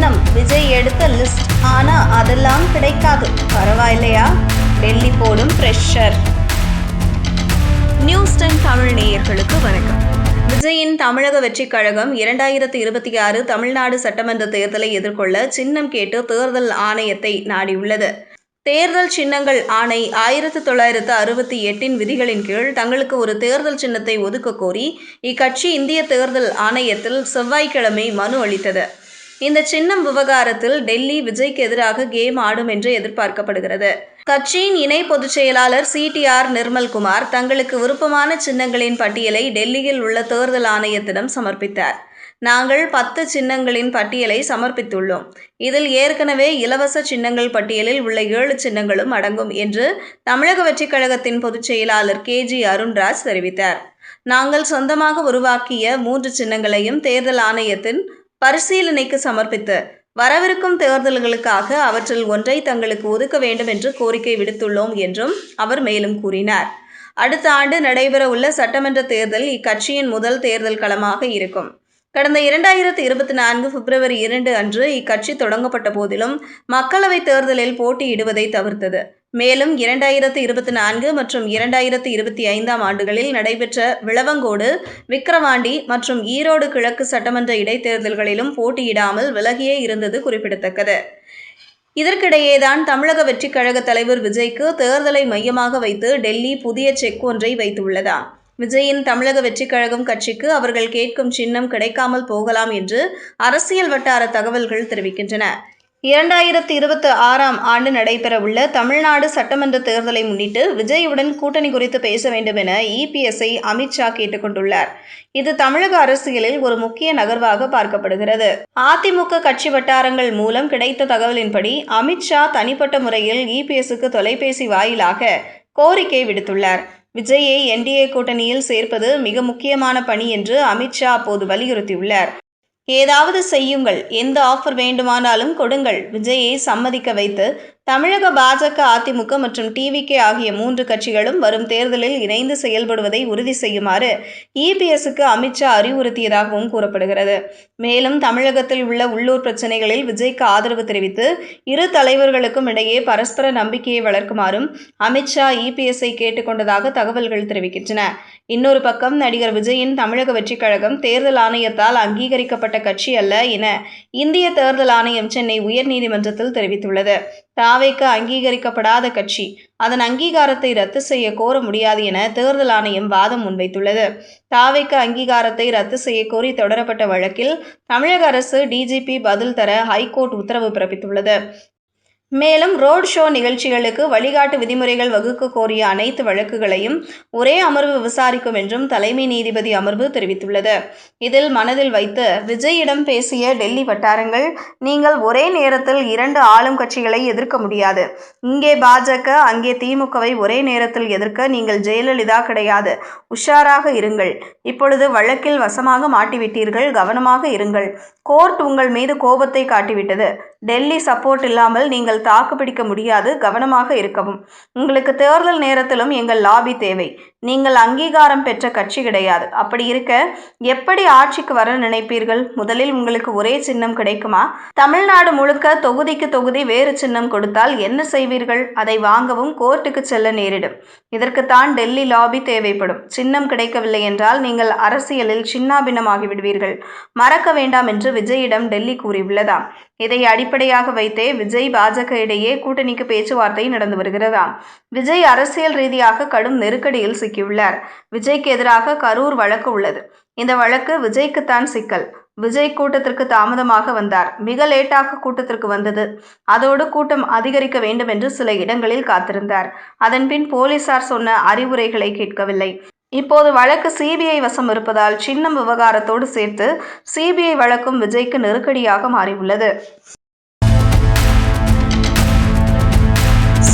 சின்னம் விஜய் எடுத்த லிஸ்ட் ஆனா அதெல்லாம் கிடைக்காது. பரவாயில்லையா? டெல்லி போடும் பிரஷர் நியூஸ் டென் தமிழ் நேயர்களுக்கு வணக்கம். விஜயின் தமிழக வெற்றிக் கழகம் இரண்டாயிரத்து இருபத்தி ஆறு தமிழ்நாடு சட்டமன்ற தேர்தலை எதிர்கொள்ள சின்னம் கேட்டு தேர்தல் ஆணையத்தை நாடியுள்ளது. தேர்தல் சின்னங்கள் ஆணை ஆயிரத்து தொள்ளாயிரத்து அறுபத்தி எட்டின் விதிகளின் கீழ் தங்களுக்கு ஒரு தேர்தல் சின்னத்தை ஒதுக்க கோரி இக்கட்சி இந்திய தேர்தல் ஆணையத்தில் செவ்வாய்க்கிழமை மனு அளித்தது. இந்த சின்னம் விவகாரத்தில் டெல்லி விஜய்க்கு எதிராக கேம் ஆடும் என்று எதிர்பார்க்கப்படுகிறது. கட்சியின் இணை பொதுச் செயலாளர் சிடிஆர் நிர்மல்குமார் தங்களுக்கு விருப்பமான சின்னங்களின் பட்டியலை டெல்லியில் உள்ள தேர்தல் ஆணையத்திடம் சமர்ப்பித்தார். நாங்கள் பத்து சின்னங்களின் பட்டியலை சமர்ப்பித்துள்ளோம். இதில் ஏற்கனவே இலவச சின்னங்கள் பட்டியலில் உள்ள ஏழு சின்னங்களும் அடங்கும் என்று தமிழக வெற்றிக் கழகத்தின் பொதுச் செயலாளர் கே. ஜி. அருண்ராஜ் தெரிவித்தார். நாங்கள் சொந்தமாக உருவாக்கிய மூன்று சின்னங்களையும் தேர்தல் ஆணையத்தின் பரிசீலனைக்கு சமர்ப்பித்து வரவிருக்கும் தேர்தல்களுக்காக அவற்றில் ஒன்றை தங்களுக்கு ஒதுக்க வேண்டும் என்று கோரிக்கை விடுத்துள்ளோம் என்றும் அவர் மேலும் கூறினார். அடுத்த ஆண்டு நடைபெறவுள்ள சட்டமன்ற தேர்தல் இக்கட்சியின் முதல் தேர்தல் களமாக இருக்கும். கடந்த இரண்டாயிரத்தி இருபத்தி நான்கு பிப்ரவரி இரண்டு அன்று இக்கட்சி தொடங்கப்பட்ட போதிலும் மக்களவைத் தேர்தலில் போட்டியிடுவதை தவிர்த்தது. மேலும் இரண்டாயிரத்து இருபத்தி நான்கு மற்றும் இரண்டாயிரத்து இருபத்தி ஐந்தாம் ஆண்டுகளில் நடைபெற்ற விளவங்கோடு விக்கிரவாண்டி மற்றும் ஈரோடு கிழக்கு சட்டமன்ற இடைத்தேர்தல்களிலும் போட்டியிடாமல் விலகியே இருந்தது குறிப்பிடத்தக்கது. இதற்கிடையேதான் தமிழக வெற்றிக் கழக தலைவர் விஜய்க்கு தேர்தலை மையமாக வைத்து டெல்லி புதிய செக் ஒன்றை வைத்துள்ளதாம் விஜயின் தமிழக வெற்றிக் கழகம் கட்சிக்கு அவர்கள் கேட்கும் சின்னம் கிடைக்காமல் போகலாம் என்று அரசியல் வட்டார தகவல்கள் தெரிவிக்கின்றன. இரண்டாயிரத்தி இருபத்தி ஆறாம் ஆண்டு நடைபெறவுள்ள தமிழ்நாடு சட்டமன்ற தேர்தலை முன்னிட்டு விஜயுடன் கூட்டணி குறித்து பேச வேண்டும் என இபிஎஸ்ஐ அமித்ஷா கேட்டுக்கொண்டுள்ளார். இது தமிழக அரசியலில் ஒரு முக்கிய நகர்வாக பார்க்கப்படுகிறது. அதிமுக கட்சி வட்டாரங்கள் மூலம் கிடைத்த தகவலின்படி அமித்ஷா தனிப்பட்ட முறையில் இபிஎஸ்க்கு தொலைபேசி வாயிலாக கோரிக்கை விடுத்துள்ளார். விஜயை என்டிஏ கூட்டணியில் சேர்ப்பது மிக முக்கியமான பணி என்று அமித்ஷா அப்போது வலியுறுத்தியுள்ளார். ஏதாவது செய்யுங்கள். எந்த ஆஃபர் வேண்டுமானாலும் கொடுங்கள். விஜயை சம்மதிக்க வைத்து தமிழக பாஜக அதிமுக மற்றும் டிவிகே ஆகிய மூன்று கட்சிகளும் வரும் தேர்தலில் இணைந்து செயல்படுவதை உறுதி செய்யுமாறு இபிஎஸ்க்கு அமித்ஷா அறிவுறுத்தியதாகவும் கூறப்படுகிறது. மேலும் தமிழகத்தில் உள்ள உள்ளூர் பிரச்சனைகளில் விஜய்க்கு ஆதரவு தெரிவித்து இரு தலைவர்களுக்கும் இடையே பரஸ்பர நம்பிக்கையை வளர்க்குமாறும் அமித்ஷா இபிஎஸ்ஐ கேட்டுக்கொண்டதாக தகவல்கள் தெரிவிக்கின்றன. இன்னொரு பக்கம் நடிகர் விஜயின் தமிழக வெற்றிக் கழகம் தேர்தல் ஆணையத்தால் அங்கீகரிக்கப்பட்ட கட்சி அல்ல என இந்திய தேர்தல் ஆணையம் சென்னை உயர்நீதிமன்றத்தில் தெரிவித்துள்ளது. தாவேக்கு அங்கீகரிக்கப்படாத கட்சி. அதன் அங்கீகாரத்தை ரத்து செய்ய கோர முடியாது என தேர்தல் ஆணையம் வாதம் முன்வைத்துள்ளது. தாவைக்கு அங்கீகாரத்தை ரத்து செய்ய கோரி தொடரப்பட்ட வழக்கில் தமிழக அரசு டிஜிபி பதில் தர ஹைகோர்ட் உத்தரவு பிறப்பித்துள்ளது. மேலும் ரோட் ஷோ நிகழ்ச்சிகளுக்கு வழிகாட்டு விதிமுறைகள் வகுக்க கோரிய அனைத்து வழக்குகளையும் ஒரே அமர்வு விசாரிக்கும் என்றும் தலைமை நீதிபதி அமர்வு தெரிவித்துள்ளது. இதில் மனதில் வைத்து விஜயிடம் பேசிய டெல்லி வட்டாரங்கள் நீங்கள் ஒரே நேரத்தில் இரண்டு ஆளும் கட்சிகளை எதிர்க்க முடியாது. இங்கே பாஜக அங்கே திமுகவை ஒரே நேரத்தில் எதிர்க்க நீங்கள் ஜெயலலிதா கிடையாது. உஷாராக இருங்கள். இப்பொழுது வழக்கில் வசமாக மாட்டிவிட்டீர்கள் கவனமாக இருங்கள். கோர்ட் உங்கள் மீது கோபத்தை காட்டிவிட்டது. டெல்லி சப்போர்ட் இல்லாமல் நீங்கள் தாக்கு பிடிக்க முடியாது கவனமாக இருக்கவும். உங்களுக்கு தேர்தல் நேரத்திலும் எங்கள் லாபி தேவை. நீங்கள் அங்கீகாரம் பெற்ற கட்சி கிடையாது. அப்படி இருக்க எப்படி ஆட்சிக்கு வர நினைப்பீர்கள்? முதலில் உங்களுக்கு ஒரே சின்னம் கிடைக்குமா? தமிழ்நாடு முழுக்க தொகுதிக்கு தொகுதி வேறு சின்னம் கொடுத்தால் என்ன செய்வீர்கள்? அதை வாங்கவும் கோர்ட்டுக்கு செல்ல நேரிடும். இதற்குத்தான் டெல்லி லாபி தேவைப்படும். சின்னம் கிடைக்கவில்லை என்றால் நீங்கள் அரசியலில் சின்னாபின்னமாகி விடுவீர்கள் மறக்க வேண்டாம் என்று விஜயிடம் டெல்லி கூறியுள்ளதாம். இதை அடிப்படையாக வைத்தே விஜய் பாஜக இடையே கூட்டணிக்கு பேச்சுவார்த்தை நடந்து வருகிறதாம். விஜய் அரசியல் ரீதியாக கடும் நெருக்கடியில் சிக்கியுள்ளார். விஜய்க்கு எதிராக கரூர் வழக்கு உள்ளது. இந்த வழக்கு விஜய்க்குத்தான் சிக்கல். விஜய் கூட்டத்திற்கு தாமதமாக வந்தார். மிக லேட்டாக கூட்டத்திற்கு வந்தது. அதோடு கூட்டம் அதிகரிக்க வேண்டும் என்று சில இடங்களில் காத்திருந்தார். அதன்பின் போலீசார் சொன்ன அறிவுரைகளை கேட்கவில்லை. இப்போது வழக்கு சிபிஐ வசம் இருப்பதால் சின்னம் விவகாரத்தோடு சேர்த்து சிபிஐ வழக்கும் விஜய்க்கு நெருக்கடியாக மாறியுள்ளது.